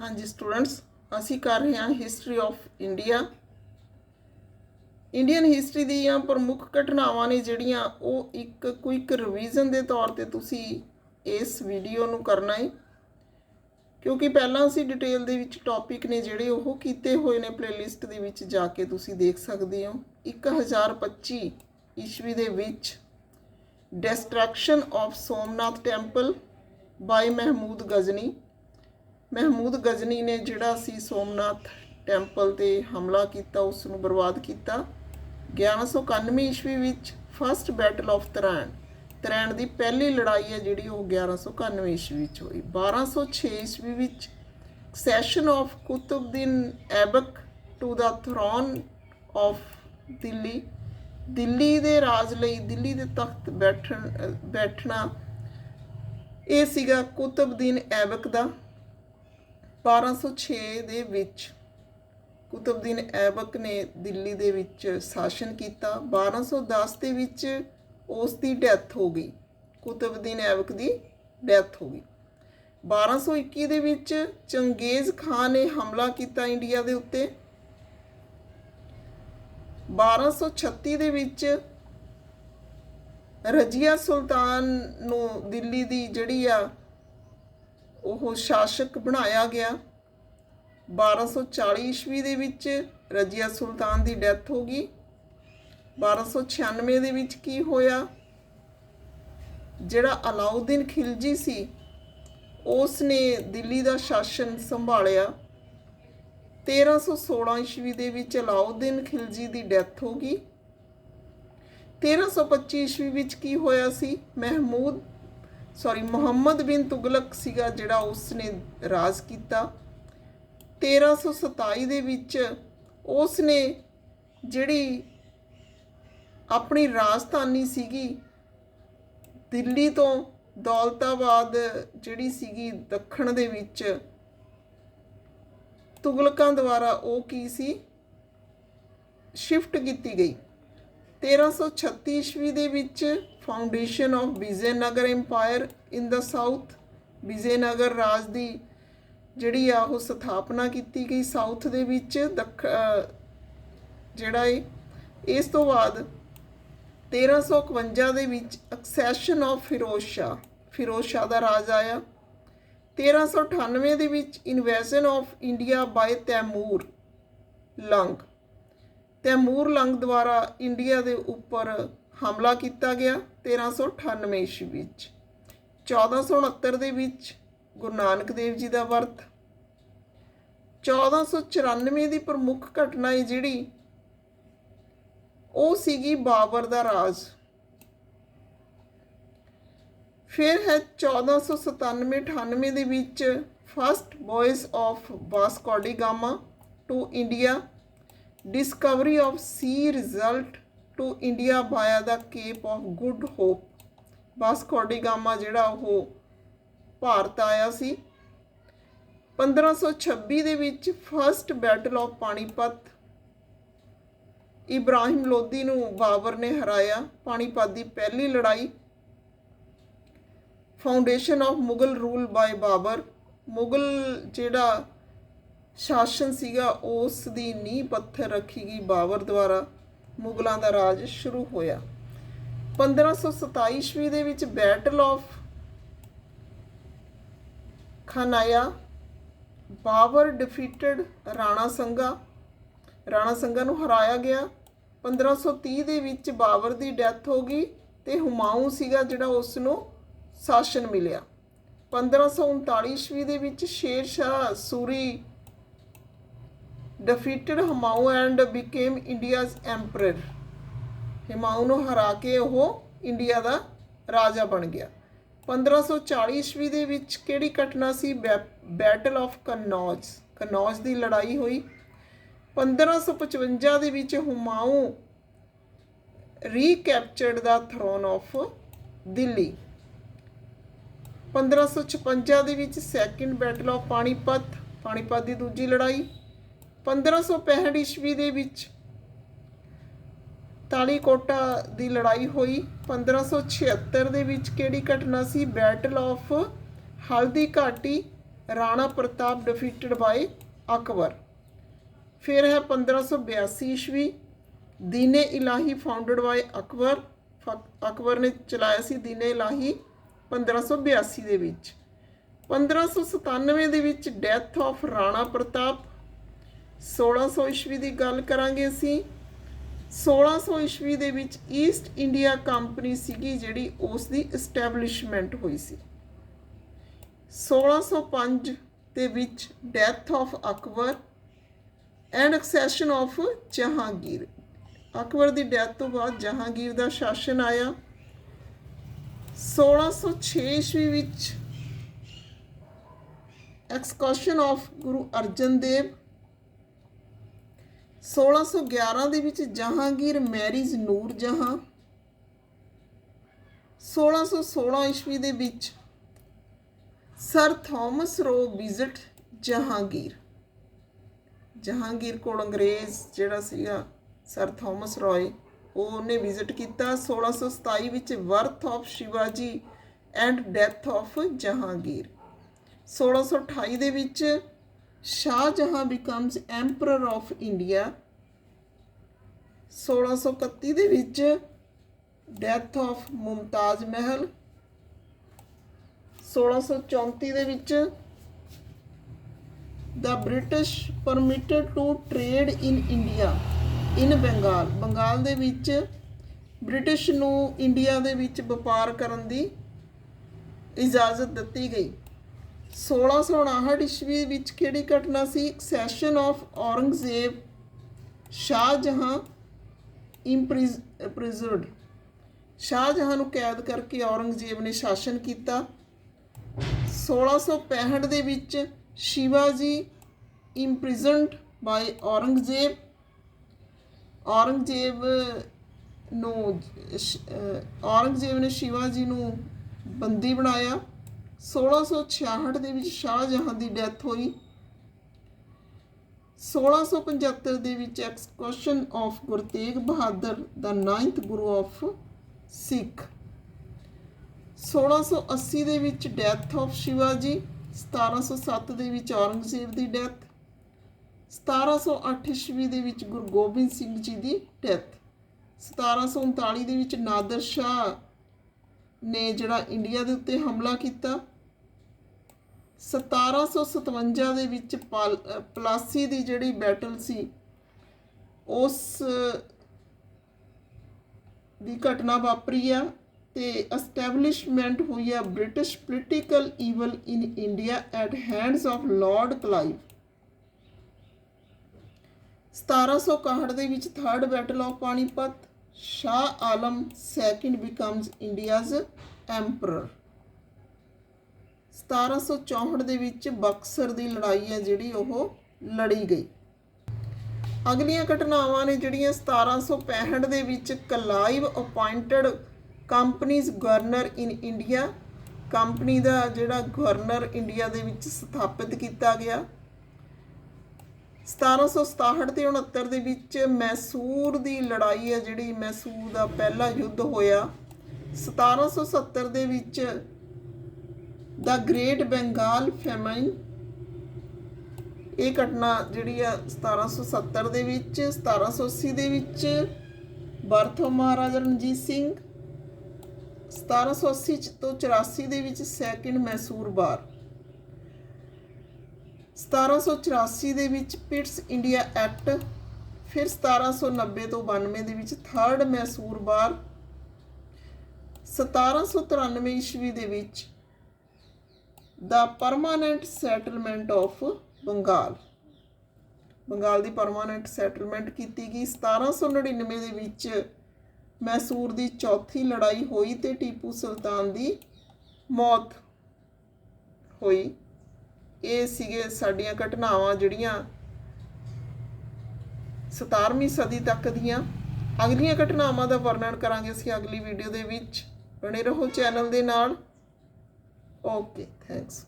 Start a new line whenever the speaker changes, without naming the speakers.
ਹਾਂਜੀ ਸਟੂਡੈਂਟਸ ਅਸੀਂ ਕਰ ਰਹੇ ਹਾਂ history of India Indian history ਦੀਆਂ ਪ੍ਰਮੁੱਖ ਘਟਨਾਵਾਂ ਨੇ ਜਿਹੜੀਆਂ ਉਹ ਇੱਕ ਕੁਇਕ ਰਿਵੀਜ਼ਨ ਦੇ ਤੌਰ ਤੇ ਤੁਸੀਂ ਇਸ ਵੀਡੀਓ ਨੂੰ ਕਰਨਾ ਹੈ ਕਿਉਂਕਿ ਪਹਿਲਾਂ ਅਸੀਂ ਡਿਟੇਲ ਦੇ ਵਿੱਚ ਟੌਪਿਕ ਨੇ ਜਿਹੜੇ ਉਹ ਕੀਤੇ ਹੋਏ ਨੇ ਪਲੇਲਿਸਟ ਦੇ ਵਿੱਚ ਜਾ ਕੇ ਤੁਸੀਂ ਦੇਖ ਸਕਦੇ ਹੋ। 1025 ਈਸਵੀ ਦੇ ਵਿੱਚ destruction of Somnath temple by Mahmud Ghazni Mahmud Ghazni ਨੇ ਜਿਹੜਾ ਸੀ ਸੋਮਨਾਥ ਟੈਂਪਲ ਤੇ ਹਮਲਾ ਕੀਤਾ, ਉਸ ਨੂੰ ਬਰਬਾਦ ਕੀਤਾ। 1191 ਈਸਵੀ ਵਿੱਚ first battle of Tarain Tarain ਦੀ ਪਹਿਲੀ ਲੜਾਈ ਹੈ ਜਿਹੜੀ ਉਹ 1191 ਈਸਵੀ ਵਿੱਚ ਹੋਈ। 1206 ਈਸਵੀ ਵਿੱਚ session of Qutbuddin Aibak to the throne of Delhi Delhi ਦੇ ਰਾਜ ਲਈ ਦਿੱਲੀ ਦੇ ਤਖਤ ਬੈਠਣ, ਬੈਠਣਾ, ਇਹ ਸੀਗਾ ਕੁਤਬਦੀਨ ਐਬਕ ਦਾ। 1206 ਦੇ ਵਿੱਚ ਕੁਤਬਦੀਨ ਐਬਕ ਨੇ ਦਿੱਲੀ ਦੇ ਵਿੱਚ ਸ਼ਾਸਨ ਕੀਤਾ। 1210 ਦੇ ਵਿੱਚ ਉਸ ਦੀ ਡੈਥ ਹੋ ਗਈ। ਕੁਤਬਦੀਨ ਐਬਕ ਦੀ ਡੈਥ ਹੋ ਗਈ। 1221 ਦੇ ਵਿੱਚ ਚੰਗੇਜ਼ ਖਾਨ ਨੇ ਹਮਲਾ ਕੀਤਾ ਇੰਡੀਆ ਦੇ ਉੱਤੇ। 1236 ਦੇ ਵਿੱਚ ਰਜੀਆ ਸੁਲਤਾਨ ਨੂੰ ਦਿੱਲੀ ਦੀ ਜਿਹੜੀ ਆ ਉਹ ਸ਼ਾਸਕ ਬਣਾਇਆ ਗਿਆ। 1240 ਈਸਵੀ ਦੇ ਵਿੱਚ ਰਜੀਆ ਸੁਲਤਾਨ ਦੀ ਡੈਥ ਹੋ ਗਈ। 1296 ਦੇ ਵਿੱਚ ਕੀ ਹੋਇਆ? ਜਿਹੜਾ ਅਲਾਉਦੀਨ ਖਿਲਜੀ ਸੀ ਉਸ ਨੇ ਦਿੱਲੀ ਦਾ ਸ਼ਾਸਨ ਸੰਭਾਲਿਆ। 1316 ਈਸਵੀ ਦੇ ਵਿੱਚ ਅਲਾਉਦੀਨ ਖਿਲਜੀ ਦੀ ਡੈਥ ਹੋ ਗਈ। 1325 ਈਸਵੀ ਵਿੱਚ ਕੀ ਹੋਇਆ ਸੀ? ਮਹਿਮੂਦ ਸੌਰੀ ਮੁਹੰਮਦ ਬਿਨ ਤੁਗਲਕ ਸੀਗਾ ਜਿਹੜਾ ਉਸ ਨੇ ਰਾਜ ਕੀਤਾ। 1327 ਦੇ ਵਿੱਚ ਉਸ ਨੇ ਜਿਹੜੀ ਆਪਣੀ ਰਾਜਧਾਨੀ ਸੀਗੀ, ਦਿੱਲੀ ਤੋਂ ਦੌਲਤਾਬਾਦ ਜਿਹੜੀ ਸੀਗੀ ਦੱਖਣ ਦੇ ਵਿੱਚ, ਤੁਗਲਕਾਂ ਦੁਆਰਾ ਉਹ ਕੀ ਸੀ? ਸ਼ਿਫਟ ਕੀਤੀ ਗਈ। 1336 ਈਸਵੀ ਦੇ ਵਿੱਚ foundation of Vijayanagar empire in the south Vijayanagar ਰਾਜ ਦੀ ਜਿਹੜੀ ਆ ਉਹ ਸਥਾਪਨਾ ਕੀਤੀ ਗਈ ਸਾਊਥ ਦੇ ਵਿੱਚ, ਦੱਖ ਜਿਹੜਾ ਹੈ ਇਸ ਤੋਂ ਬਾਅਦ 1351 ਦੇ ਵਿੱਚ ਐਕਸੈਸ਼ਨ ਆਫ ਫਿਰੋਜ਼ ਸ਼ਾਹ ਫਿਰੋਜ਼ ਸ਼ਾਹ ਦਾ ਰਾਜ ਆਇਆ। 1398 ਦੇ ਵਿੱਚ invasion of India by Timur Lang Timur Lang ਦੁਆਰਾ ਇੰਡੀਆ ਦੇ ਉੱਪਰ ਹਮਲਾ ਕੀਤਾ ਗਿਆ। 1398 ਈਸਵੀ ਵਿੱਚ 1469 ਦੇ ਵਿੱਚ ਗੁਰੂ ਨਾਨਕ ਦੇਵ ਜੀ ਦਾ ਵਰਤ 1494 ਦੀ ਪ੍ਰਮੁੱਖ ਘਟਨਾ ਹੈ ਜਿਹੜੀ, ਉਹ ਸੀਗੀ ਬਾਬਰ ਦਾ ਰਾਜ। ਫਿਰ ਹੈ 1497 98 ਦੇ ਵਿੱਚ first voyage of Vasco da Gama to India discovery of sea result to India via the cape of good hope Vasco da Gama ਜਿਹੜਾ ਉਹ ਭਾਰਤ ਆਇਆ ਸੀ। 1526 ਦੇ ਵਿੱਚ first battle of Panipat Ibrahim Lodhi ਨੂੰ ਬਾਬਰ ਨੇ ਹਰਾਇਆ। ਪਾਣੀਪਤ ਦੀ ਪਹਿਲੀ ਲੜਾਈ। Foundation of Mughal rule by Babar Mughal ਜਿਹੜਾ ਸ਼ਾਸਨ ਸੀਗਾ, ਉਸ ਦੀ ਨੀਂਹ ਪੱਥਰ ਰੱਖੀ ਗਈ ਬਾਬਰ ਦੁਆਰਾ। ਮੁਗਲਾਂ ਦਾ ਰਾਜ ਸ਼ੁਰੂ ਹੋਇਆ। 1527 ਈਸਵੀ ਦੇ ਵਿੱਚ battle of Khanwa, Babar defeated Rana Sanga Rana Sanga ਨੂੰ ਹਰਾਇਆ ਗਿਆ। 1530 ਦੇ ਵਿੱਚ ਬਾਬਰ ਦੀ ਡੈਥ ਹੋ ਗਈ ਤੇ ਹੁਮਾਊਂ ਸੀਗਾ ਜਿਹੜਾ ਉਸ ਨੂੰ ਸ਼ਾਸਨ ਮਿਲਿਆ। 1539 ਈਸਵੀ ਦੇ ਵਿੱਚ Sher Shah Suri defeated Humayun and became India's emperor Humayun ਨੂੰ ਹਰਾ ਕੇ ਉਹ ਇੰਡੀਆ ਦਾ ਰਾਜਾ ਬਣ ਗਿਆ। 1540 ਈਸਵੀ ਦੇ ਵਿੱਚ ਕਿਹੜੀ ਘਟਨਾ ਸੀ? ਬੈਟਲ ਆਫ ਕਨੌਜ ਕਨੌਜ ਦੀ ਲੜਾਈ ਹੋਈ। 1555 ਦੇ ਵਿੱਚ Humayun recaptured the throne of Delhi 1556 ਦੇ ਵਿੱਚ second battle of Panipat Panipat ਦੀ ਦੂਜੀ ਲੜਾਈ। 1565 ਈਸਵੀ ਦੇ ਵਿੱਚ ਤਾਲੀਕੋਟਾ ਦੀ ਲੜਾਈ ਹੋਈ। 1576 ਦੇ ਵਿੱਚ ਕਿਹੜੀ ਘਟਨਾ ਸੀ? ਬੈਟਲ ਆਫ ਹਲਦੀ ਘਾਟੀ ਰਾਣਾ ਪ੍ਰਤਾਪ ਡਿਫੀਟਡ ਬਾਈ ਅਕਬਰ। ਫਿਰ ਹੈ 1582 ਈਸਵੀ, ਦੀਨੇ ਇਲਾਹੀ ਫਾਊਂਡਡ ਬਾਈ ਅਕਬਰ। ਫ- ਅਕਬਰ ਨੇ ਚਲਾਇਆ ਸੀ ਦੀਨੇ ਇਲਾਹੀ 1582 ਦੇ ਵਿੱਚ। 1597 ਦੇ ਵਿੱਚ ਡੈਥ ਆਫ ਰਾਣਾ ਪ੍ਰਤਾਪ 1600 ਈਸਵੀ ਦੀ ਗੱਲ ਕਰਾਂਗੇ ਅਸੀਂ। 1600 ਈਸਵੀ ਦੇ ਵਿੱਚ ਈਸਟ ਇੰਡੀਆ ਕੰਪਨੀ ਸੀਗੀ ਜਿਹੜੀ ਉਸ ਦੀ ਐਸਟੈਬਲਿਸ਼ਮੈਂਟ ਹੋਈ ਸੀ। 1605 ਦੇ ਵਿੱਚ death of Akbar and accession of Jahangir Akbar the death ਤੋਂ ਬਾਅਦ ਜਹਾਂਗੀਰ ਦਾ ਸ਼ਾਸਨ ਆਇਆ। 1606 ਈਸਵੀ ਵਿੱਚ ਐਕਸਕਰਸ਼ਨ ਆਫ ਗੁਰੂ ਅਰਜਨ ਦੇਵ 1611 ਦੇ ਵਿੱਚ ਜਹਾਂਗੀਰ ਮੈਰਿਜ ਨੂਰ ਜਹਾਂ 1616 ਈਸਵੀ ਦੇ ਵਿੱਚ Sir Thomas Roe visit Jahangir. Jahangir ਕੋਲ ਅੰਗਰੇਜ਼ ਜਿਹੜਾ ਸੀਗਾ ਸਰ ਥਾਮਸ ਰੋਏ, ਉਹ ਉਹਨੇ ਵਿਜ਼ਿਟ ਕੀਤਾ। 1627 ਵਿੱਚ birth of Shivaji and death of Jahangir. 1628 ਦੇ ਵਿੱਚ Shahjahan becomes emperor of India 1631 ਦੇ ਵਿੱਚ ਡੈਥ ਆਫ ਮੁਮਤਾਜ਼ ਮਹਿਲ 1634 ਦੇ ਵਿੱਚ the british permitted to trade in india in bengal Bengal ਦੇ ਵਿੱਚ ਬ੍ਰਿਟਿਸ਼ ਨੂੰ ਇੰਡੀਆ ਦੇ ਵਿੱਚ ਵਪਾਰ ਕਰਨ ਦੀ ਇਜਾਜ਼ਤ ਦਿੱਤੀ ਗਈ। 1659 ਈਸਵੀ ਵਿੱਚ ਕਿਹੜੀ ਘਟਨਾ ਸੀ? Session of Aurangzeb Shahjahan imprisoned Shahjahan ਨੂੰ ਕੈਦ ਕਰਕੇ ਔਰੰਗਜ਼ੇਬ ਨੇ ਸ਼ਾਸਨ ਕੀਤਾ। 1665 ਦੇ ਵਿੱਚ ਸ਼ਿਵਾਜੀ ਇੰਪ੍ਰਿਜ਼ਨਡ ਬਾਈ ਔਰੰਗਜ਼ੇਬ। ਔਰੰਗਜ਼ੇਬ ਨੂੰ ਔਰੰਗਜ਼ੇਬ ਨੇ ਸ਼ਿਵਾਜੀ ਨੂੰ ਬੰਦੀ ਬਣਾਇਆ। 1666 ਦੇ ਵਿੱਚ ਸ਼ਾਹਜਹਾਂ ਦੀ ਡੈਥ ਹੋਈ। 1675 ਦੇ ਵਿੱਚ execution of Guru Tegh Bahadur the 9th Guru of Sikh. 1680 ਦੇ ਵਿੱਚ ਡੈਥ ਆਫ ਸ਼ਿਵਾਜੀ। 1707 ਦੇ ਵਿੱਚ ਔਰੰਗਜ਼ੇਬ ਦੀ ਡੈਥ। 1708 ਈਸਵੀ ਦੇ ਵਿੱਚ ਗੁਰੂ ਗੋਬਿੰਦ ਸਿੰਘ ਜੀ ਦੀ ਡੈਥ। 1739 ਦੇ ਵਿੱਚ ਨਾਦਰ ਸ਼ਾਹ ਨੇ ਜਿਹੜਾ ਇੰਡੀਆ ਦੇ ਉੱਤੇ ਹਮਲਾ ਕੀਤਾ। 1757 ਦੇ ਵਿੱਚ ਪਾਲ- ਪਲਾਸੀ ਦੀ ਜਿਹੜੀ ਬੈਟਲ ਸੀ, ਉਸ, ਦੀ ਘਟਨਾ ਵਾਪਰੀ ਆ ਤੇ ਐਸਟੈਬਲਿਸ਼ਮੈਂਟ ਹੋਈ ਆ British political evil in India at hands of Lord Clive 1761 ਦੇ ਵਿੱਚ third battle of Panipat Shah Alam second becomes India's emperor 1764 ਦੇ ਵਿੱਚ ਬਕਸਰ ਦੀ ਲੜਾਈ ਹੈ ਜਿਹੜੀ ਉਹ ਲੜੀ ਗਈ। ਅਗਲੀਆਂ ਘਟਨਾਵਾਂ ਨੇ ਜਿਹੜੀਆਂ 1765 ਦੇ ਵਿੱਚ Clive appointed company's governor in India, company ਦਾ ਜਿਹੜਾ ਗਵਰਨਰ ਇੰਡੀਆ ਦੇ ਵਿੱਚ ਸਥਾਪਿਤ ਕੀਤਾ ਗਿਆ। 1767 ਤੇ 69 ਦੇ ਵਿੱਚ ਮੈਸੂਰ ਦੀ ਲੜਾਈ ਹੈ ਜਿਹੜੀ ਮੈਸੂਰ ਦਾ ਪਹਿਲਾ ਯੁੱਧ ਹੋਇਆ। 1770 ਦੇ ਵਿੱਚ ਦਾ ਗ੍ਰੇਟ ਬੰਗਾਲ ਫੈਮਾਈਨ ਇਹ ਘਟਨਾ ਜਿਹੜੀ ਆ 1770 ਦੇ ਵਿੱਚ 1780 ਦੇ ਵਿੱਚ ਬਰਥੋ ਮਹਾਰਾਜਾ ਰਣਜੀਤ ਸਿੰਘ 1780 ਚ- ਤੋਂ 84 ਦੇ ਵਿੱਚ ਸੈਕਿੰਡ ਮੈਸੂਰ ਬਾਰ। 1784 ਦੇ ਵਿੱਚ ਪਿਟਸ ਇੰਡੀਆ ਐਕਟ, ਫਿਰ 1790 ਤੋਂ 92 ਦੇ ਵਿੱਚ ਥਰਡ ਮੈਸੂਰ ਬਾਰ। 1793 ਈਸਵੀ ਦੇ ਵਿੱਚ the permanent settlement of Bengal Bengal the permanent settlement ਕੀਤੀ ਗਈ 1799 ਦੇ ਵਿੱਚ ਮੈਸੂਰ ਦੀ ਚੌਥੀ ਲੜਾਈ ਹੋਈ ਤੇ ਟੀਪੂ ਸੁਲਤਾਨ ਦੀ ਮੌਤ ਹੋਈ। ਇਹ ਸੀਗੇ ਸਾਡੀਆਂ ਘਟਨਾਵਾਂ ਜਿਹੜੀਆਂ 17ਵੀਂ ਸਦੀ ਤੱਕ ਦੀਆਂ। ਅਗਲੀਆਂ ਘਟਨਾਵਾਂ ਦਾ ਵਰਣਨ ਕਰਾਂਗੇ ਅਸੀਂ ਅਗਲੀ ਵੀਡੀਓ ਦੇ ਵਿੱਚ। ਬਣੇ ਰਹੋ ਚੈਨਲ ਦੇ ਨਾਲ। Okay, thanks.